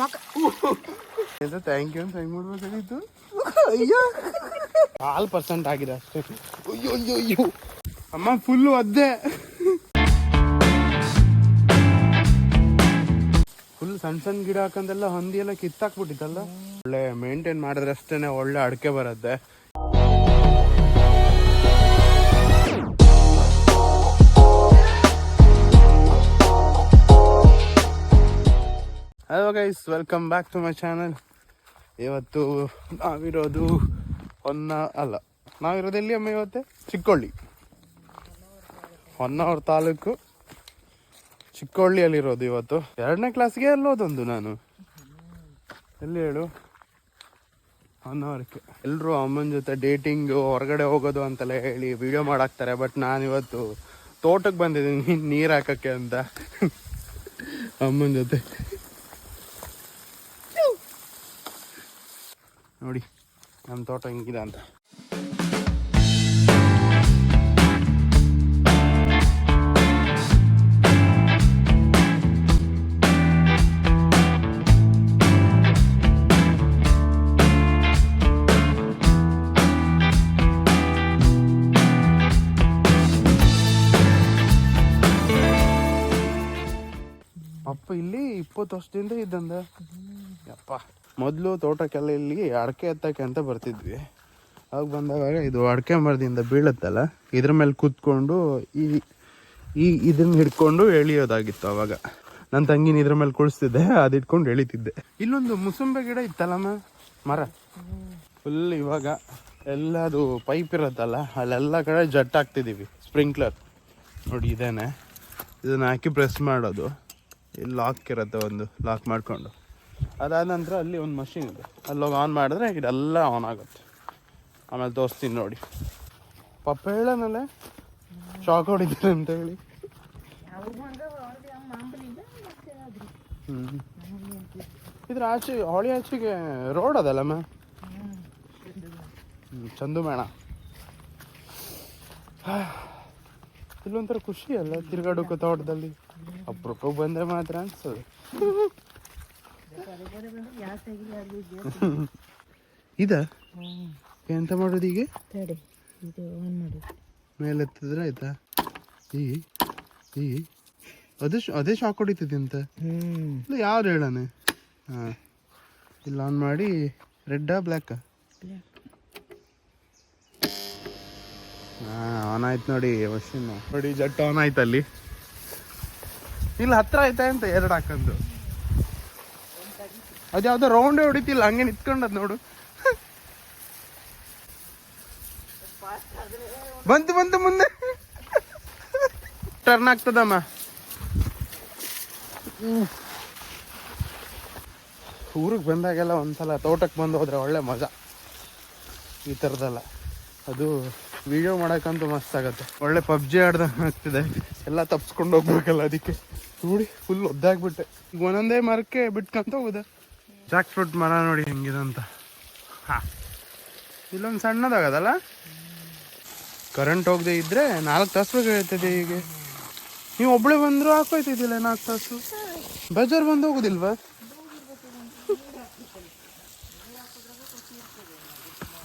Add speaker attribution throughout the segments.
Speaker 1: ಮಕ್ಕ
Speaker 2: ಎಂತ thank you ಅಂತ ಹೆಂಗ್ ಮಾಡ್ಬೇಕಾಗಿತ್ತು ಅಯ್ಯೋ. ಕಾಲ್ ಪರ್ಸೆಂಟ್ ಆಗಿದೆ ಅಷ್ಟೇ. ಅಯ್ಯೋ ಅಯ್ಯೋ ಅಯ್ಯೋ ಅಮ್ಮ ಫುಲ್ಲು ಒದ್ದೆ. ಫುಲ್ ಸಣ್ಣ ಸಣ್ಣ ಗಿಡ ಹಾಕಂದೆಲ್ಲ ಹೊಂದಿ ಎಲ್ಲ ಕಿತ್ತಾಕ್ಬಿಟ್ಟಿತ್ತಲ್ಲ? ಒಳ್ಳೆ ಮೇಂಟೈನ್ ಮಾಡಿದ್ರೆ ಅಷ್ಟೇನೆ ಒಳ್ಳೆ ಅಡಿಕೆ ಬರುತ್ತೆ. Hello guys welcome back to my channel ಇವತ್ತು ನಾವಿರೋದು ಹೊನ್ನ, ಅಲ್ಲ, ನಾವಿರೋದು ಎಲ್ಲಿ ಅಮ್ಮ ಇವತ್ತೆ? ಚಿಕ್ಕೊಳ್ಳಿ. ಹೊನ್ನಾವರ ತಾಲೂಕು ಚಿಕ್ಕೊಳ್ಳಿಯಲ್ಲಿರೋದು ಇವತ್ತು. ಎರಡನೇ ಕ್ಲಾಸ್ಗೆ ಎಲ್ಲೋದೊಂದು ನಾನು. ಎಲ್ಲಿ ಹೇಳು? ಹೊನ್ನಾವರಕ್ಕೆ. ಎಲ್ಲರೂ ಅಮ್ಮನ ಜೊತೆ ಡೇಟಿಂಗು ಹೊರಗಡೆ ಹೋಗೋದು ಅಂತೆಲ್ಲ ಹೇಳಿ ವಿಡಿಯೋ ಮಾಡಾಕ್ತಾರೆ ಬಟ್ ನಾನು ಇವತ್ತು ತೋಟಕ್ಕೆ ಬಂದಿದ್ದೀನಿ, ನೀರು ಹಾಕೋಕ್ಕೆ ಅಂತ. ಅಮ್ಮನ ಜೊತೆ. ನೋಡಿ ನಮ್ಮ ತೋಟ ಹೆಂಗಿದೆ ಅಂತ. ಅಪ್ಪ ಇಲ್ಲಿ ಇಪ್ಪತ್ತು ವರ್ಷದಿಂದ ಇದ್ದಂದ ಯಪ್ಪ. ಮೊದಲು ತೋಟಕ್ಕೆಲ್ಲ ಇಲ್ಲಿ ಅಡಕೆ ಎತ್ತಕ್ಕೆ ಅಂತ ಬರ್ತಿದ್ವಿ. ಅವಾಗ ಬಂದಾಗ ಇದು ಅಡಕೆ ಮರದಿಂದ ಬೀಳುತ್ತಲ್ಲ, ಇದ್ರ ಮೇಲೆ ಕೂತ್ಕೊಂಡು ಈ ಈ ಇದನ್ನ ಹಿಡ್ಕೊಂಡು ಎಳಿಯೋದಾಗಿತ್ತು ಅವಾಗ. ನನ್ನ ತಂಗಿನ ಇದ್ರ ಮೇಲೆ ಕುಳಿಸ್ತಿದ್ದೆ, ಅದು ಇಟ್ಕೊಂಡು ಎಳಿತಿದ್ದೆ. ಇಲ್ಲೊಂದು ಮುಸುಂಬೆ ಗಿಡ ಇತ್ತಲ್ಲಮ್ಮ ಮರ? ಫುಲ್ ಇವಾಗ ಎಲ್ಲದು ಪೈಪ್ ಇರುತ್ತಲ್ಲ, ಅಲ್ಲೆಲ್ಲ ಕಡೆ ಜಟ್ ಹಾಕ್ತಿದ್ದೀವಿ ಸ್ಪ್ರಿಂಕ್ಲರ್ ನೋಡಿ, ಇದೇನೆ. ಇದನ್ನ ಹಾಕಿ ಪ್ರೆಸ್ ಮಾಡೋದು. ಇಲ್ಲಿ ಲಾಕ್ ಇರುತ್ತೆ ಒಂದು ಲಾಕ್ ಮಾಡ್ಕೊಂಡು. ಅದಾದ ನಂತರ ಅಲ್ಲಿ ಒಂದು ಮಷಿನ್ ಇದೆ. ಅಲ್ಲೋಗಿ ಆನ್ ಮಾಡಿದ್ರೆ ಇದೆಲ್ಲ ಆನ್ ಆಗುತ್ತೆ. ಆಮೇಲೆ ತೋರಿಸ್ತೀನಿ ನೋಡಿ. ಪಪ್ಪ ಹೇಳನಲ್ಲ? ಶಾಕ್ ಹೊಡಿತೀನಿ ಅಂತ ಹೇಳಿ. ಹ್ಞೂ ಇದ್ರ ಆಚೆ, ಹೊಳಿ ಆಚೆಗೆ ರೋಡ್ ಅದಲ್ಲ ಮ್ಯಾಮ್? ಚಂದು ಮೇಣ ಇಲ್ಲೊಂಥರ ಖುಷಿ ಅಲ್ಲ ತಿರ್ಗಾಡೋಕೆ ತೋಟದಲ್ಲಿ? ಅಪ್ರೂಪ ಬಂದ್ರೆ ಮಾತ್ರ ಅನ್ಸೋದು. ಇದ? ಎಂತ ಮಾಡೋದು ಈಗ
Speaker 1: ತಡಿ ಇದು ಆನ್ ಮಾಡು
Speaker 2: ಮೇಲೆ ಎತ್ತಿದ್ರೆ ಆಯ್ತಾ? ಈ ಈ. ಅದೇ ಅದೇ ಶಾಕ್ ಹೊಡಿತದೆ ಅಂತ ಇಲ್ಲ ಯಾರು ಹೇಳನೆ? ಹಾಂ. ಇಲ್ಲ ಆನ್ ಮಾಡಿ ರೆಡ್ಡಾ ಬ್ಲ್ಯಾಕಾ ಹಾಂ ಆನ್ ಆಯ್ತು ನೋಡಿ ಮಷಿನ್ ನೋಡಿ ಜಟ್ ಆನ್ ಆಯ್ತು ಅಲ್ಲಿ ಇಲ್ಲಿ ಹತ್ರ ಆಯ್ತಾ ಅಂತ ಎರಡು ಹಾಕಂದು. ಅದ್ಯಾವ್ದೋ ರೌಂಡೇ ಹೊಡಿತಿಲ್ಲ, ಹಂಗೆ ನಿಂತ್ಕೊಂಡದ್ ನೋಡು. ಬಂತು ಬಂತು ಮುಂದೆ. ಟರ್ನ್ ಆಗ್ತದಮ್ಮ. ಊರಿಗೆ ಬಂದಾಗೆಲ್ಲ ಒಂದ್ಸಲ ತೋಟಕ್ಕೆ ಬಂದು ಹೋದ್ರೆ ಒಳ್ಳೆ ಮಜಾ. ಈ ಥರದ್ದೆಲ್ಲ ಅದು ವಿಡಿಯೋ ಮಾಡೋಕ್ಕಂತೂ ಮಸ್ತ್ ಆಗುತ್ತೆ. ಒಳ್ಳೆ ಪಬ್ಜಿ ಆಡ್ದಂಗೆ ಆಗ್ತಿದೆ. ಎಲ್ಲ ತಪ್ಸ್ಕೊಂಡು ಹೋಗ್ಬೇಕಲ್ಲ ಅದಕ್ಕೆ. ನೋಡಿ ಫುಲ್ ಒದ್ದಾಗ್ಬಿಟ್ಟೆ. ಒಂದೊಂದೇ ಮರಕ್ಕೆ ಬಿಟ್ಕೊಂತ ಹೋಗುದ. ಜಾಕ್ ಫ್ರೂಟ್ ಮರ ನೋಡಿ ಹೆಂಗಿದೆ ಅಂತ. ಹಾ. ಇಲ್ಲೊಂದು ಸಣ್ಣದಾಗದಲ್ಲ? ಕರೆಂಟ್ ಹೋಗದೆ ಇದ್ರೆ ನಾಲ್ಕು ತಾಸು ಬೇಕಾಗ್ತದೆ ಈಗ ನೀವು ಒಬ್ಳೆ ಬಂದ್ರು ಹಾಕೋಯ್ತಿದ್ದಿಲ್ಲ ನಾಲ್ಕು ತಾಸು? ಬಜಾರ್ ಬಂದು ಹೋಗುದಿಲ್ವಾ?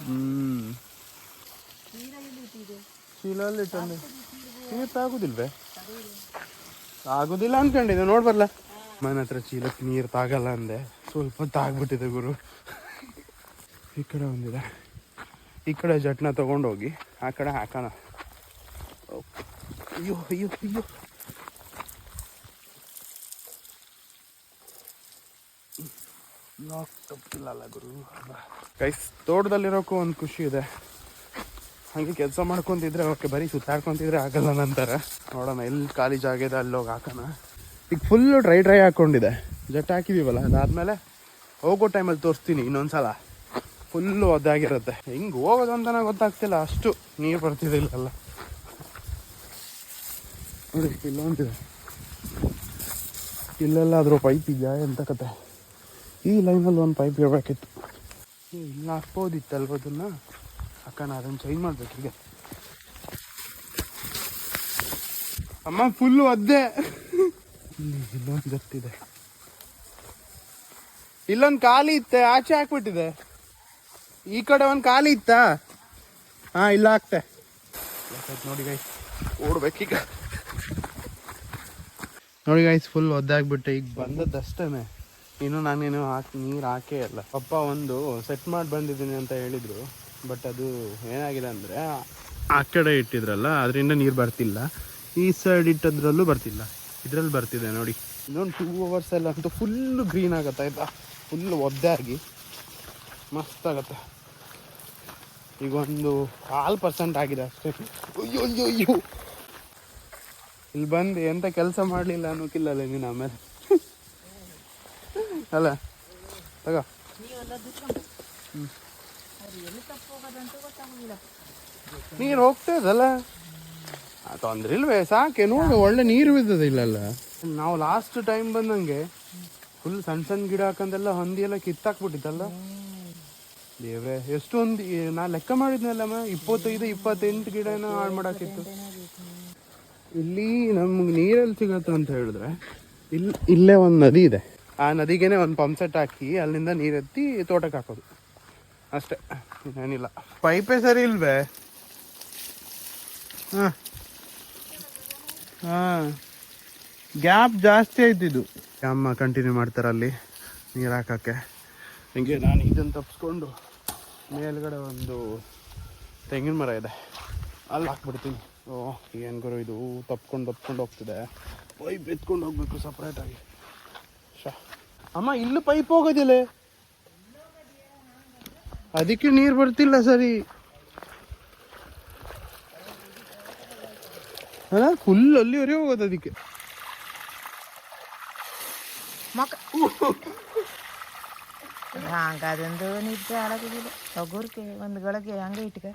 Speaker 2: ಹ್ಮ್. ಚೀಲಲ್ಲಿ ಇಟ್ಟಂದೆ ನೀರು ತಾಗುದಿಲ್ವೇ ಆಗುದಿಲ್ಲ ಅನ್ಕೊಂಡಿದ್ದೆ. ನೋಡ್ ಬರ್ಲ. ಮನೆ ಹತ್ರ ಚೀಲಕ್ಕೆ ನೀರು ತಾಗಲ್ಲ ಅಂದೆ. ಸ್ವಲ್ಪ ತಾಗ್ಬಿಟ್ಟಿದೆ ಗುರು. ಈ ಕಡೆ ಒಂದಿದೆ. ಈ ಕಡೆ ಜಟ್ನ ತಗೊಂಡೋಗಿ ಆ ಕಡೆ ಹಾಕೋಣ. ಅಯ್ಯೋ ಅಯ್ಯೋ ಅಯ್ಯೋ. ಲಾಕ್ ತಪ್ಪಿಲ್ಲಲ್ಲ ಗುರು. ಕೈಸ್ ತೋಟದಲ್ಲಿರೋಕ್ಕೂ ಒಂದು ಖುಷಿ ಇದೆ. ಹಾಗೆ ಕೆಲಸ ಮಾಡ್ಕೊತಿದ್ರೆ, ಓಕೆ, ಬರೀ ಸುತ್ತಾಡ್ಕೊಂತಿದ್ರೆ ಆಗಲ್ಲ ನಂತರ ನೋಡೋಣ, ಎಲ್ಲಿ ಖಾಲಿ ಜಾಗ ಇದೆ ಅಲ್ಲಿ ಹೋಗಿ ಹಾಕೋಣ. ಈಗ ಫುಲ್ಲು ಡ್ರೈ ಡ್ರೈ ಹಾಕ್ಕೊಂಡಿದೆ ಜಟ್ ಹಾಕಿದೀವಲ್ಲ ಅದಾದ್ಮೇಲೆ ಹೋಗೋ ಟೈಮಲ್ಲಿ ತೋರಿಸ್ತೀನಿ ಇನ್ನೊಂದ್ಸಲ. ಫುಲ್ಲು ಒದ್ದಾಗಿರುತ್ತೆ ಹೆಂಗೆ ಹೋಗೋದು ಅಂತ ಗೊತ್ತಾಗ್ತಿಲ್ಲ. ಅಷ್ಟು ನೀರು ಬರ್ತಿದೆ ಇಲ್ಲೆಲ್ಲ ನೋಡಿ ಇಲ್ಲೊಂದಿದೆ ಇಲ್ಲೆಲ್ಲಾದ್ರೂ ಪೈಪ್ ಇದೆಯಾ ಎಂತ ಕತೆ. ಈ ಲೈನಲ್ಲಿ ಒಂದು ಪೈಪ್ ಇರಬೇಕಿತ್ತು. ಇಲ್ಲ, ಹಾಕ್ಬೋದಿತ್ತಲ್ವ ಅದನ್ನು? ಅಕ್ಕ ಅದನ್ನು ಚೇಂಜ್ ಈಗ ಅಮ್ಮ ಫುಲ್ಲು ಇಲ್ಲಿ ಇಲ್ಲೊಂದು ಗತ್ತಿದೆ ಇಲ್ಲೊಂದು ಖಾಲಿ ಇತ್ತೆ ಆಚೆ ಹಾಕ್ಬಿಟ್ಟಿದೆ. ಈ ಕಡೆ ಒಂದು ಖಾಲಿ ಇತ್ತಾ? ಹಾ ಇಲ್ಲ ಆಗ್ತೆ ನೋಡಿ ಗೈಸ್ ಓಡ್ಬೇಕೀಗ. ನೋಡಿ ಗೈಸ್ ಫುಲ್ ಒದ್ದಾಗ್ಬಿಟ್ಟೆ ಈಗ ಬಂದದ್ದಷ್ಟೇನೆ. ಇನ್ನು ನಾನೇನು ಹಾಕಿ ನೀರು ಹಾಕೇ ಇಲ್ಲ. ಪಪ್ಪ ಒಂದು ಸೆಟ್ ಮಾಡಿ ಬಂದಿದ್ದೀನಿ ಅಂತ ಹೇಳಿದ್ರು. ಬಟ್ ಅದು ಏನಾಗಿದೆ ಅಂದರೆ ಆ ಕಡೆ ಇಟ್ಟಿದ್ರಲ್ಲ ಅದರಿಂದ ನೀರು ಬರ್ತಿಲ್ಲ. ಈ ಸೈಡ್ ಇಟ್ಟದ್ರಲ್ಲೂ ಬರ್ತಿಲ್ಲ. ಇದರಲ್ಲಿ ಬರ್ತಿದೆ ನೋಡಿ. ಇನ್ನೊಂದು ಟೂ ಅವರ್ಸ್ ಎಲ್ಲ ಅಂತೂ ಫುಲ್ಲು ಗ್ರೀನ್ ಆಗುತ್ತಾ ಆಯ್ತಾ? ಫುಲ್ ಒದ್ದಾಗಿ ಮಸ್ತ್ ಆಗತ್ತೆ. ಈಗ ಒಂದು ಕಾಲು ಪರ್ಸೆಂಟ್ ಆಗಿದೆ ಅಷ್ಟೇ. ಅಯ್ಯೋ ಅಯ್ಯೋ ಅಯ್ಯೋ ಇಲ್ಲಿ ಬಂದು ಎಂಥ ಕೆಲಸ ಮಾಡಲಿಲ್ಲ ಅನ್ನೋಕ್ಕಿಲ್ಲಲ್ಲ ನೀನು ಆಮೇಲೆ. ಅಲ್ಲ, ತಗೋ. ನೀರು ಹೋಗ್ತಾ ಇದಲ್ಲ ತೊಂದ್ರೆ ಇಲ್ವೇ, ಸಾಕೆ, ನೋಡಿ, ಒಳ್ಳೆ ನೀರು ಬಿದ್ದದ ಇಲ್ಲಲ್ಲ ನಾವು ಲಾಸ್ಟ್ ಟೈಮ್ ಬಂದಂಗೆ ಫುಲ್ ಸಣ್ಣ ಸಣ್ಣ ಗಿಡ ಹಾಕಂದೆಲ್ಲ ಹೊಂದಿ ಎಲ್ಲ ಕಿತ್ತಾಕ್ಬಿಟ್ಟಿತ್ತಲ್ಲ? ದೇವ್ರೆ ಎಷ್ಟು ಒಂದು ನಾ ಲೆಕ್ಕ ಮಾಡಿದ್ನಲ್ಲಮ್ಮ, ಇಪ್ಪತ್ತೈದು, ಇಪ್ಪತ್ತೆಂಟು ಗಿಡನ ಹಾಳು ಮಾಡಾಕಿತ್ತು. ಇಲ್ಲಿ ನಮ್ಗೆ ನೀರಲ್ಲಿ ಸಿಗತ್ತೆ ಅಂತ ಹೇಳಿದ್ರೆ ಇಲ್ಲಿ ಇಲ್ಲೇ ಒಂದು ನದಿ ಇದೆ. ಆ ನದಿಗೇನೆ ಒಂದು ಪಂಪ್ ಸೆಟ್ ಹಾಕಿ ಅಲ್ಲಿಂದ ನೀರೆತ್ತಿ ತೋಟಕ್ಕೆ ಹಾಕೋದು. ಅಷ್ಟೇ ಏನಿಲ್ಲ ಪೈಪೇ ಸರಿ ಇಲ್ವೇ? ಹಾಂ. ಹಾಂ. ಗ್ಯಾಪ್ ಜಾಸ್ತಿ ಆಯ್ತಿದ್ದು ಅಮ್ಮ ಕಂಟಿನ್ಯೂ ಮಾಡ್ತಾರೆ ಅಲ್ಲಿ ನೀರು ಹಾಕೋಕ್ಕೆ. ಹಿಂಗೆ ನಾನು ಇದನ್ನು ತಪ್ಪಿಸ್ಕೊಂಡು ಮೇಲ್ಗಡೆ ಒಂದು ತೆಂಗಿನ ಮರ ಇದೆ. ಅಲ್ಲಿ ಹಾಕ್ಬಿಡ್ತೀನಿ. ಓ, ಏನು ಗುರು ಇದು? ತಪ್ಕೊಂಡು ತಪ್ಕೊಂಡು ಹೋಗ್ತಿದೆ. ಪೈಪ್ ಎತ್ಕೊಂಡು ಹೋಗ್ಬೇಕು ಸಪ್ರೇಟಾಗಿ ಶಾ. ಅಮ್ಮ, ಇಲ್ಲೂ ಪೈಪ್ ಹೋಗೋದಿಲ್ಲ. ಅದಕ್ಕೆ ನೀರು ಬರ್ತಿಲ್ಲ ಸರಿ. ಅಲ್ಲ ಫುಲ್ ಅಲ್ಲಿವರೆಗೆ ಹೋಗೋದು ಅದಕ್ಕೆ.
Speaker 1: ಮಕ್ಕ ಹಂಗ ಅದೊಂದು ನಿದ್ದೆ ಹಾಳಾಗುದಿಲ್ಲ. ತಗೋರ್ಕೆ ಒಂದು ಗಳಿಗೆ ಹಂಗೆ ಇಟ್ಕ.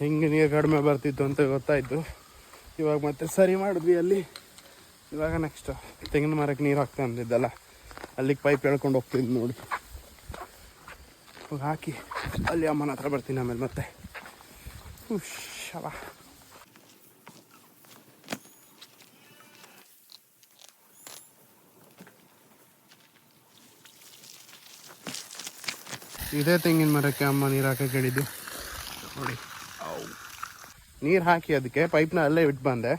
Speaker 2: ಹಿಂಗೆ ನೀರು ಕಡಿಮೆ ಬರ್ತಿತ್ತು ಅಂತ ಗೊತ್ತಾಯ್ತು. ಇವಾಗ ಮತ್ತೆ ಸರಿ ಮಾಡಿದ್ವಿ ಅಲ್ಲಿ. ಇವಾಗ ನೆಕ್ಸ್ಟ್ ತೆಂಗಿನ ಮರಕ್ಕೆ ನೀರು ಹಾಕ್ತಾ ಅಂದಿದ್ದಲ್ಲ ಅಲ್ಲಿಗೆ ಪೈಪ್ ಎಳ್ಕೊಂಡು ಹೋಗ್ತಿದ್ವಿ ನೋಡಿ. ಇವಾಗ ಹಾಕಿ ಅಲ್ಲಿ ಅಮ್ಮನ ಹತ್ರ ಬರ್ತೀನಿ ಆಮೇಲೆ ಮತ್ತೆ. ಹುಷವ ಇದೇ ತೆಂಗಿನ ಮರಕ್ಕೆ ಅಮ್ಮ ನೀರು ಹಾಕಕ್ಕೆ ಹೇಳಿದ್ದು ನೋಡಿ ನೀರು ಹಾಕಿ ಅದಕ್ಕೆ ಪೈಪ್ನ ಅಲ್ಲೇ ಇಟ್ಟು ಬಂದೆ.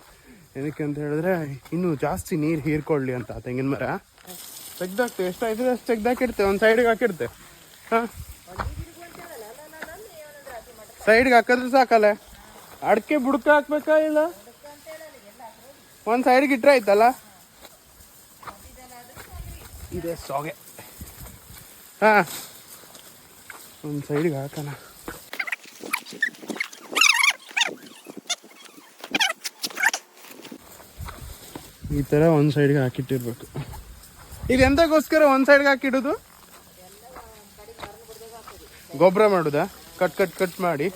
Speaker 2: ಏನಕ್ಕೆ ಅಂತ ಹೇಳಿದ್ರೆ, ಇನ್ನೂ ಜಾಸ್ತಿ ನೀರು ಹೀರ್ಕೊಳ್ಳಿ ಅಂತ ತೆಂಗಿನ ಮರ. ತೆಗ್ದಾಕ್ತೆ ಎಷ್ಟಾಯ್ತದೆ ಅಷ್ಟು ತೆಗ್ದಾಕಿಡ್ತೆ, ಒಂದು ಸೈಡಿಗೆ ಹಾಕಿಡ್ತೆ. ಹಾಂ. ಸೈಡ್ಗೆ ಹಾಕಿದ್ರೆ ಸಾಕಲ್ಲ. ಅಡಿಕೆ ಬುಡಕ ಹಾಕ್ಬೇಕಾ ಇಲ್ಲ? ಒಂದು ಸೈಡ್ಗೆ ಇಟ್ಟರೆ ಆಯ್ತಲ್ಲ? ಇದೆ ಸೊಗೆ. ಹಾಂ. ಒಂದು ಸೈಡಿಗೆ ಹಾಕೋಣ. ಈ ಥರ ಒಂದು ಸೈಡ್ಗೆ ಹಾಕಿಟ್ಟಿರ್ಬೇಕು. ಈಗ ಎಂತಕ್ಕೋಸ್ಕರ ಒಂದು ಸೈಡ್ಗೆ ಹಾಕಿಡೋದು? ಗೊಬ್ಬರ ಮಾಡುದಾ? ಕಟ್ ಕಟ್ ಕಟ್ ಮಾಡಿ.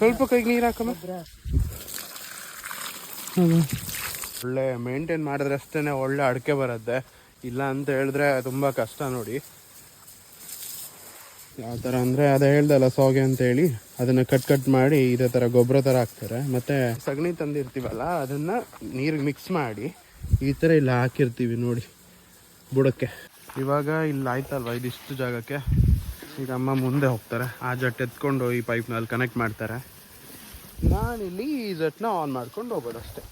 Speaker 2: ಸ್ವಲ್ಪ ಕೈಗೆ ನೀರು ಹಾಕಮ್ಮ. ಒಳ್ಳೆ ಮೇಂಟೈನ್ ಮಾಡಿದ್ರೆ ಅಷ್ಟೇ ಒಳ್ಳೆ ಅಡಿಕೆ ಬರುತ್ತೆ. ಇಲ್ಲ ಅಂತ ಹೇಳಿದ್ರೆ ತುಂಬ ಕಷ್ಟ ನೋಡಿ. ಯಾವ ಥರ ಅಂದರೆ ಅದೇ ಹೇಳ್ದಲ್ಲ, ಸೋಗೆ ಅಂತೇಳಿ. ಅದನ್ನು ಕಟ್ ಕಟ್ ಮಾಡಿ ಇದೇ ಥರ ಗೊಬ್ಬರ ಥರ ಹಾಕ್ತಾರೆ. ಮತ್ತು ಸಗಣಿ ತಂದಿರ್ತೀವಲ್ಲ, ಅದನ್ನು ನೀರಿಗೆ ಮಿಕ್ಸ್ ಮಾಡಿ ಈ ಥರ ಇಲ್ಲಿ ಹಾಕಿರ್ತೀವಿ ನೋಡಿ ಬುಡಕ್ಕೆ. ಇವಾಗ ಇಲ್ಲಿ ಆಯ್ತಲ್ವ ಇದಿಷ್ಟು ಜಾಗಕ್ಕೆ? ಈಗ ಅಮ್ಮ ಮುಂದೆ ಹೋಗ್ತಾರೆ. ಆ ಜಟ್ ಎತ್ಕೊಂಡು ಈ ಪೈಪ್ನಲ್ಲಿ ಕನೆಕ್ಟ್ ಮಾಡ್ತಾರೆ. ನಾನಿಲ್ಲಿ ಈ ಜಟ್ನ ಆನ್ ಮಾಡ್ಕೊಂಡು ಹೋಗೋದು ಅಷ್ಟೇ.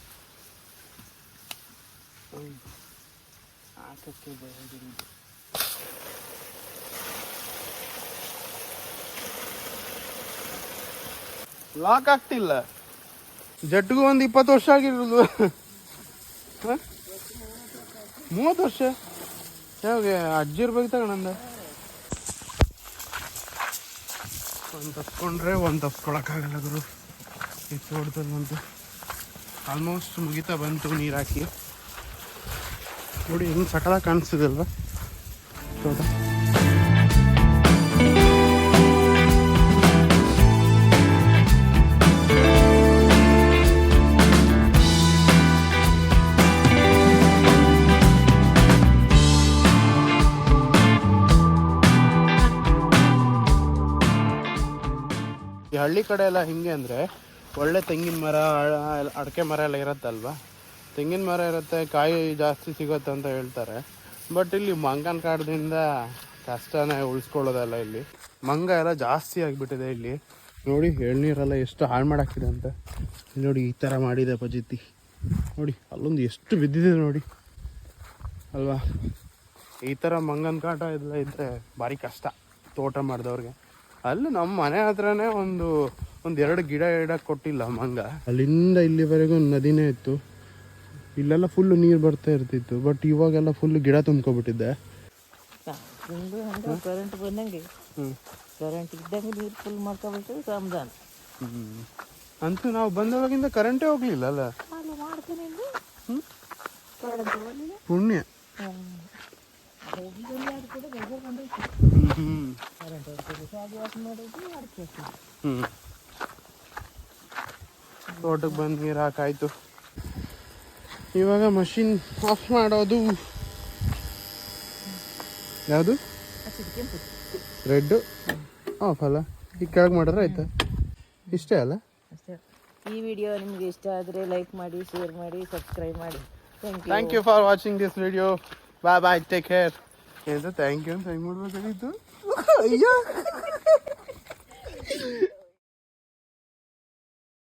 Speaker 2: ಹಾಕಕ್ಕೆ ಲಾಕ್ ಆಗ್ತಿಲ್ಲ. ಜಟ್ಗೂ ಒಂದು ಇಪ್ಪತ್ತು ವರ್ಷ ಆಗಿರೋದು? ಮೂವತ್ತು ವರ್ಷ? ಯಾವಾಗ ಅಜ್ಜಿರ್ ಬಗ್ಗೆ ತಗೊಂಡ ಒಂದು ತಪ್ಕೊಂಡ್ರೆ ಒಂದು ತಪ್ಕೊಳಕ್ಕಾಗಲ್ಲ ಗುರು. ಈ ಆಲ್ಮೋಸ್ಟ್ ಮುಗಿತಾ ಬಂತು ನೀರು ಹಾಕಿ. ನೋಡಿ, ಹೆಂಗೆ ಸಕಲ ಕಾಣಿಸ್ತಿದೆ ಹೌದಾ ಹಳ್ಳಿ ಕಡೆ ಎಲ್ಲ ಹಿಂಗೆ ಅಂದರೆ ಒಳ್ಳೆ ತೆಂಗಿನ ಮರ ಅಡಕೆ ಮರ ಎಲ್ಲ ಇರುತ್ತಲ್ವಾ? ತೆಂಗಿನ ಮರ ಇರುತ್ತೆ, ಕಾಯಿ ಜಾಸ್ತಿ ಸಿಗುತ್ತೆ ಅಂತ ಹೇಳ್ತಾರೆ. ಬಟ್ ಇಲ್ಲಿ ಮಂಗನ ಕಾಡದಿಂದ ಕಷ್ಟನೇ ಉಳಿಸ್ಕೊಳ್ಳೋದಲ್ಲ ಇಲ್ಲಿ. ಮಂಗ ಎಲ್ಲ ಜಾಸ್ತಿ ಆಗಿಬಿಟ್ಟಿದೆ ಇಲ್ಲಿ. ನೋಡಿ, ಎಳ್ನೀರೆಲ್ಲ ಎಷ್ಟು ಹಾಳು ಮಾಡಾಕಿದೆ ಅಂತ. ನೋಡಿ, ಈ ಥರ ಮಾಡಿದೆ ಪಜಿತಿ ನೋಡಿ, ಅಲ್ಲೊಂದು ಎಷ್ಟು ಬಿದ್ದಿದೆ ನೋಡಿ. ಅಲ್ವಾ? ಈ ಥರ ಮಂಗನ ಕಾಟ ಎಲ್ಲ ಇದ್ದರೆ ಭಾರಿ ಕಷ್ಟ, ತೋಟ ಮಾಡಿದವ್ರಿಗೆ. ಅಲ್ಲಿ ನಮ್ಮ ಮನೆ ಹತ್ರನೇ ಒಂದು ಒಂದು ಎರಡು ಗಿಡ ಗಿಡ ಕೊಟ್ಟಿಲ್ಲ ಮಂಗ. ಅಲ್ಲಿಂದ ಇಲ್ಲಿವರೆಗೂ ನದಿನೇ ಇತ್ತು. ಇಲ್ಲೆಲ್ಲ ಫುಲ್ಲು ನೀರು ಬರ್ತಾ ಇರ್ತಿತ್ತು ಬಟ್ ಇವಾಗೆಲ್ಲ ಫುಲ್ ಗಿಡ ತುಂಬ್ಕೊಬಿಟ್ಟಿದ್ದೆ
Speaker 1: ಕರೆಂಟ್ ಬಂದಂಗೆ.
Speaker 2: ಹ್ಞೂ
Speaker 1: ಕರೆಂಟ್ ಇದ್ದಂಗೆ ನೀರು ಫುಲ್ ಮಾಡ್ಕೊಬಿಟ್ಟು ಸಮಾಧಾನ
Speaker 2: ಅಂತೂ ನಾವು ಬಂದವಾಗಿಂದ ಕರೆಂಟೇ ಹೋಗ್ಲಿಲ್ಲ ಅಲ್ಲ? ಪುಣ್ಯ. ಹ್ಞೂ
Speaker 1: ಕರೆಂಟ್ ಹೋಗ್ತದೆ ಶಾದಿ ವಾಶ್ ಮಾಡೋದು ಅಡಿಕೆ
Speaker 2: ಹ್ಞೂ ತೋಟಕ್ಕೆ ಬಂದು ನೀರು ಹಾಕಾಯ್ತು. ಇವಾಗ ಮಷಿನ್ ಆಫ್ ಮಾಡೋದು. ಯಾವುದು? ರೆಡ್ಡು ಆಫ್ ಅಲ್ಲ? ಈಗ ಕೆಳಗೆ ಮಾಡಿದ್ರೆ ಆಯ್ತಾ? ಇಷ್ಟೇ ಅಲ್ಲ?
Speaker 1: ಅಷ್ಟೇ ಈ ವಿಡಿಯೋ ನಿಮಗೆ ಇಷ್ಟ ಆದರೆ ಲೈಕ್ ಮಾಡಿ ಶೇರ್ ಮಾಡಿ ಸಬ್ಸ್ಕ್ರೈಬ್ ಮಾಡಿ. Thank you
Speaker 2: for watching this video bye bye take care ಏನು ಥ್ಯಾಂಕ್ ಯು ಅಂತ ಹೆಂಗೆ ಮಾಡ್ಬೇಕಾಗಿತ್ತು ಅಯ್ಯೋ